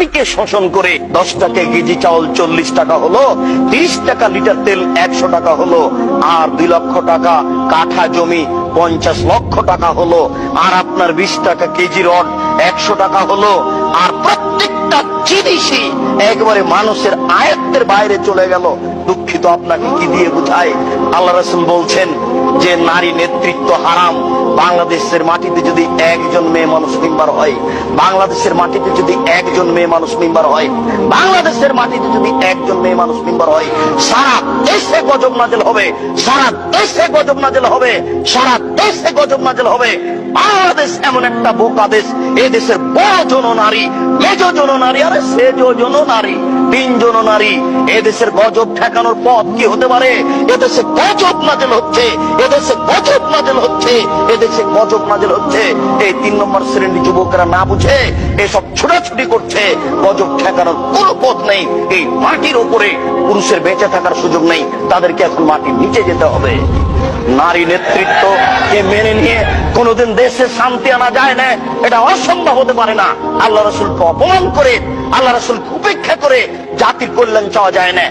মাটিকে শোষণ করে দশ টাকা কেজি চাউল চল্লিশ টাকা হলো, তিরিশ টাকা লিটার তেল একশো টাকা হলো, আর দুই লক্ষ টাকা কাঠা জমি পঞ্চাশ লক্ষ টাকা হলো, আর আপনার বিশ টাকা কেজি রড একশো টাকা হলো, আর প্রত্যেকটা জিনিসই একবারে মানুষের আয়ত্তের বাইরে চলে গেল। দুঃখিত আপনাকে কি দিয়ে বুঝায়? আল্লাহ রসুল বলছেন যে নারী নেতৃত্ব হারাম। বাংলাদেশের মাটিতে যদি একজন মেয়ে মানুষ মেম্বার হয়, বাংলাদেশের মাটিতে যদি একজন মেয়ে মানুষ মেম্বার হয়, বাংলাদেশের মাটিতে যদি একজন মেয়ে মানুষ মেম্বার হয়, সারা দেশে গজব নাজেল হবে, সারা দেশে গজব নাজেল হবে, সারা দেশে গজব নাজেল হবে। বাংলাদেশ এমন একটা বোকা দেশ, এ দেশের বড় জন নারী, মেজ জন নারী, আরে সে জন নারী। তিন জন নারী এ দেশের গজব ঠেকানোর পথ কি হতে পারে? এদেশে গজব নাজেল হচ্ছে, এদেশে গজব নাজেল হচ্ছে, এদেশে গজব নাজেল হচ্ছে। এই তিন নম্বর শ্রেণির যুবকরা না বুঝে এসব ছোটাছুটি করছে। গজব ঠেকানোর কোনো পথ নেই, এই মাটির উপরে পুরুষের বেঁচে থাকার সুযোগ নেই। তাদেরকে এখন মাটির নিচে যেতে হবে। নারী নেতৃত্ব কে মেনে নিয়ে কোনোদিন দেশে শান্তি আনা যায় না, এটা অসম্ভব হতে পারে না। আল্লাহ রসুলকে অপমান করে, আল্লাহ রসুলকে উপেক্ষা করে জাতির কল্যাণ চাওয়া যায় না।